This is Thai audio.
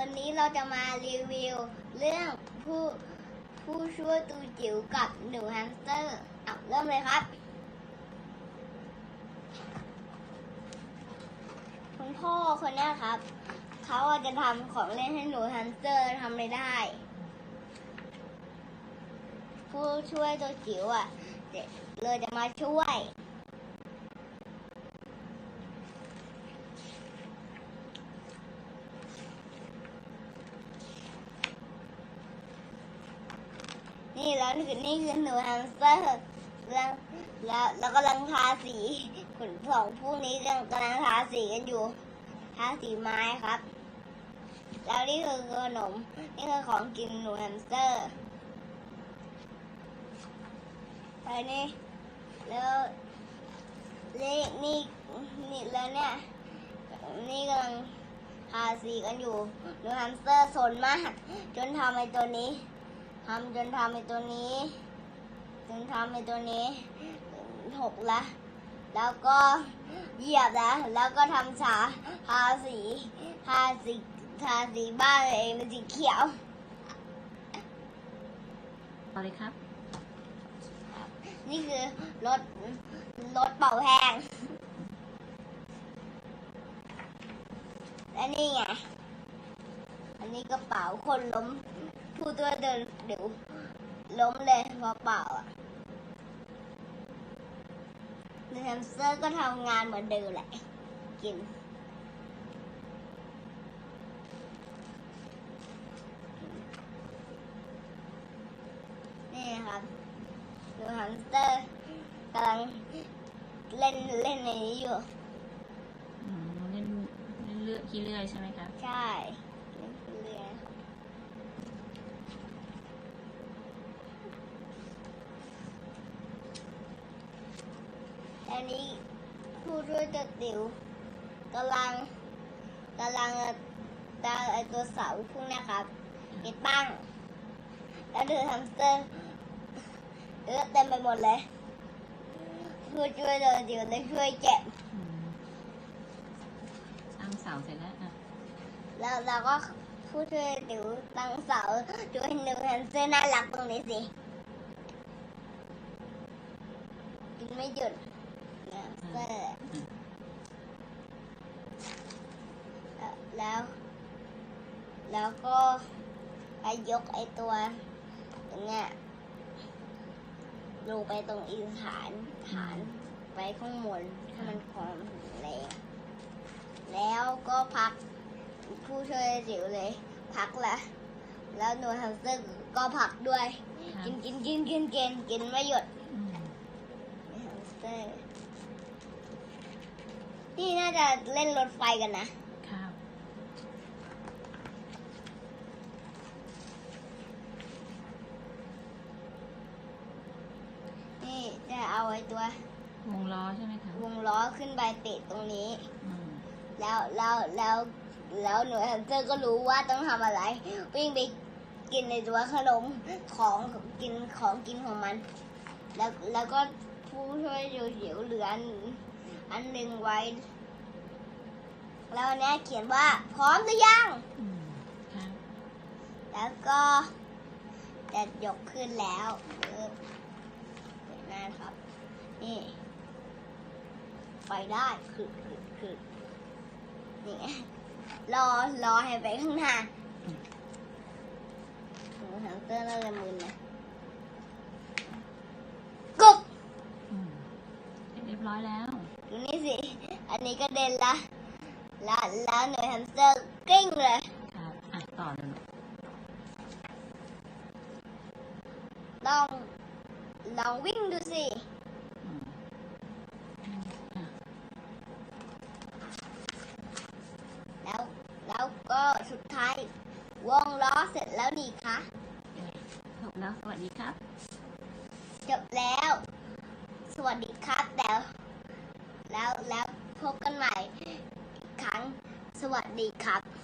วันนี้เราจะมารีวิวเรื่องผู้ผู้ช่วยตูจิ๋วกับหนูแฮมสเตอร์เอาเริ่มเลยครับ คุณพ่อคนนี้ครับ เขาจะทำของเล่นให้หนูแฮมสเตอร์ทำไม่ได้ ผู้ช่วยตัวจิ๋วอะเลยจะมาช่วย นี่แล้วนี่คือนี่คือหนูแฮมสเตอร์แล้วแล้วแล้วกำลังทาสีขนสองพวกนี้กำลังกำลังทาสีกันอยู่ทาสีไม้ครับแล้วนี่คือขนมนี่คือของกินหนูแฮมสเตอร์ไปนี่แล้วนี่นี่นี่แล้วเนี่ยนี่กำลังทาสีกันอยู่หนูแฮมสเตอร์สนมาก จนทำไอ้ตัวนี้ ทำจนทำไอ้ตัวนี้ จนทำไอ้ตัวนี้หกละ แล้วก็เหยียบแล้ว แล้วก็ทำฉาทาสีทาสีทาสีบ้านเองเป็นสีเขียวเอาเลยครับ นี่คือรถรถเป่าแห้งและนี่ไง อันนี้กระเป๋าคนล้ม ผู้ตัวเดินเดี๋ยวล้มเลยเพราะเป่าอะแฮมสเตอร์ก็ทำงานเหมือนเดิมแหละ กินนี่ครับดูแฮมสเตอร์กำลังเล่นเล่นในนี้อยู่อืมเล่นเล่นเลือกขี้เลื่อยใช่ไหมครับ ใช่เล่นไปเรื่อย อันนี้ผู้ช่วยตัวติ๋วกำลังกำลังตาไอตัวเสาพวกเนี้ยครับติดตั้ง แล้วดูแฮมสเตอร์เออเต็มไปหมดเลยผู้ช่วยตัวติ๋วได้ช่วยเก็บอืมตั้งเสาเสร็จแล้วอะแล้วเราก็ผู้ช่วยติ๋วตั้งเสาช่วยหนูแฮมสเตอร์น่ารักตรงนี้สิกินไม่หยุดแฮมส เตอร์แล้ว แล้วก็ไปยกไอตัวตรงเนี้ยลงไปตรงอีฐานฐานไปข้างบนให้มันความแรงแล้วก็พักผู้ช่วยจิ๋วเลย พักละ แล้วหนูแฮมสเตอก็พักด้วย กินกินกินกินกินกินไม่หยุด อืม แฮมสเตอร์ นี่น่าจะเล่นรถไฟกันนะ ครับนี่จะเอาไอ้ตัว วงล้อใช่ไหมคะวงล้อขึ้นไปติดตรงนี้ อืมแล้วแล้วแล้วแล้วหนูแฮมสเตอร์ก็รู้ว่าต้องทำอะไร วิ่งไปกินในตัวขนมของกินของกินของมัน แล้วแล้วก็ผู้ช่วยอยู่เหียวเหลือ อันอันหนึ่งไว้ แล้วอันเนี้ยเขียนว่า พร้อมหรือยัง อืมครับแล้วก็จะยกขึ้นแล้วเออเห็นหน้าครับ นี่ไปได้คือคือคือนี่ไงรอรอให้ไปข้างหน้าหนูแฮมสเตอร์น่าจะมึนนะกบ อืมเรียบร้อยแล้ว ดูนี่สิ อันนี้ก็เด่นละแล้วแล้วหนูแฮมสเตอร์กลิ้งเลย ครับอะต่อเลยลูกลอง ลองวิ่งดูสิ อืมอะแล้ว แล้วก็สุดท้ายวงล้อเสร็จแล้วนี่คะ จบแล้วสวัสดีครับ จบแล้ว สวัสดีครับแล้วแล้วแล้วพบกันใหม่อีกครั้ง ส วัสดีครับ